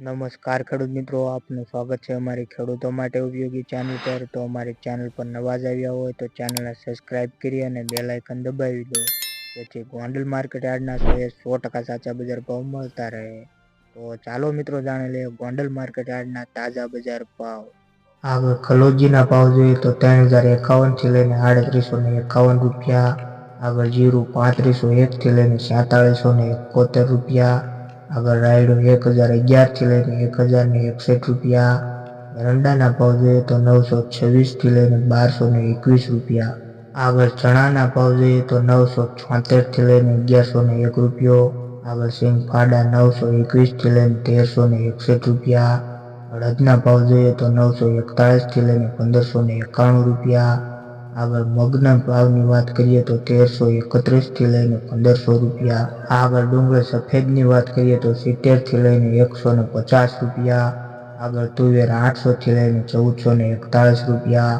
નમસ્કાર ખેડૂત મિત્રો, આપનું સ્વાગત છે અમારી ખેડૂતો માટે ઉપયોગી ચેનલ પર. તો અમારી ચેનલ પર નવા જ આવ્યા હોય તો ચેનલને સબસ્ક્રાઇબ કરી અને બે લાઇકન દબાવી દો. જેથી ગોંડલ માર્કેટ યાર્ડના સોએ સો ટકા સાચા બજાર ભાવ મળતા રહે. તો ચાલો મિત્રો જાણી લઈએ ગોંડલ માર્કેટ યાર્ડના તાજા બજાર ભાવ. આગળ કલોજીના ભાવ જોઈએ તો ત્રણ હજાર એકાવનથી લઈને આડત્રીસો ને એકાવન રૂપિયા, આગળ જીરું પાંત્રીસો એકથી લઈને સાતાળીસો ને એકોતેર રૂપિયા આગળ રાયડો એક હજાર અગિયારથી લઈને એક હજારને એકસઠ રૂપિયા. એરંડાના ભાવ જોઈએ તો નવસો છવ્વીસથી લઈને બારસો ને એકવીસ રૂપિયા. આગળ ચણાના ભાવ જોઈએ તો નવસો છોતેરથી લઈને અગિયારસો ને એક રૂપિયો. આગળ સિંગ ફાડા નવસો એકવીસથી લઈને તેરસો ને એકસઠ રૂપિયા. અડદના ભાવ જોઈએ તો નવસો એકતાળીસથી લઈને પંદરસો ને એકાણું રૂપિયા. આગળ મગના ભાવની વાત કરીએ તો તેરસો એકત્રીસથી લઈને પંદરસો રૂપિયા. આગળ ડુંગળી સફેદની વાત કરીએ તો સિત્તેરથી લઈને એકસો ને પચાસ રૂપિયા. આગળ તુવેર આઠસોથી લઈને ચૌદસો ને એકતાળીસ રૂપિયા.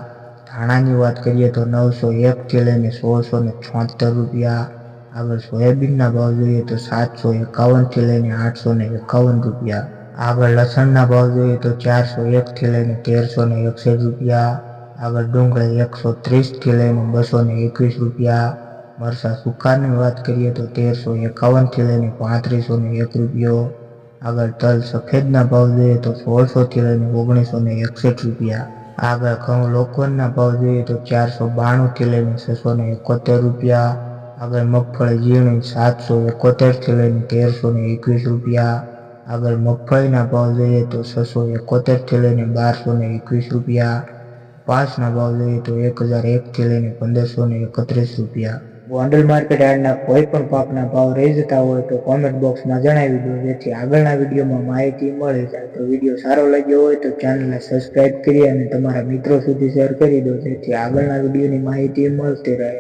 ધાણાની વાત કરીએ તો નવસો એકથી લઈને સોળસો ને છોતેર રૂપિયા. આગળ સોયાબીનના ભાવ જોઈએ તો સાતસો એકાવનથી લઈને આઠસો ને એકાવન રૂપિયા. આગળ લસણના ભાવ જોઈએ તો ચારસો એકથી લઈને તેરસો ને એકસઠ રૂપિયા. આગળ ડુંગળી એકસો ત્રીસથી લઈને બસો ને એકવીસ રૂપિયા. મરસા સુકારની વાત કરીએ તો તેરસો એકાવનથી લઈને પાંત્રીસો ને એક રૂપિયો. આગળ તલ સફેદના ભાવ જોઈએ તો સોળસોથી લઈને ઓગણીસો ને એકસઠ રૂપિયા. આગળ ઘઉં લોકવનના ભાવ જોઈએ તો ચારસો બાણુંથી લઈને છસો ને એકોતેર રૂપિયા. આગળ મગફળી ઝીણી સાતસો એકોતેરથી લઈને તેરસો ને એકવીસ રૂપિયા. આગળ મગફળીના ભાવ જોઈએ તો છસો એકોતેરથી લઈને બારસો ને એકવીસ રૂપિયા. કપાસના ભાવ જોઈએ તો એક હજાર એકથી લઈને પંદરસો ને એકત્રીસ રૂપિયા. ગોંડલ માર્કેટ યાર્ડના કોઈ પણ પાકના ભાવ રહી જતા હોય તો કોમેન્ટ બોક્સમાં જણાવી દો, જેથી આગળના વિડીયોમાં માહિતી મળી જાય. તો વીડિયો સારો લાગ્યો હોય તો ચેનલને સબસ્ક્રાઈબ કરી અને તમારા મિત્રો સુધી શેર કરી દો, જેથી આગળના વિડીયોની માહિતી મળતી રહે.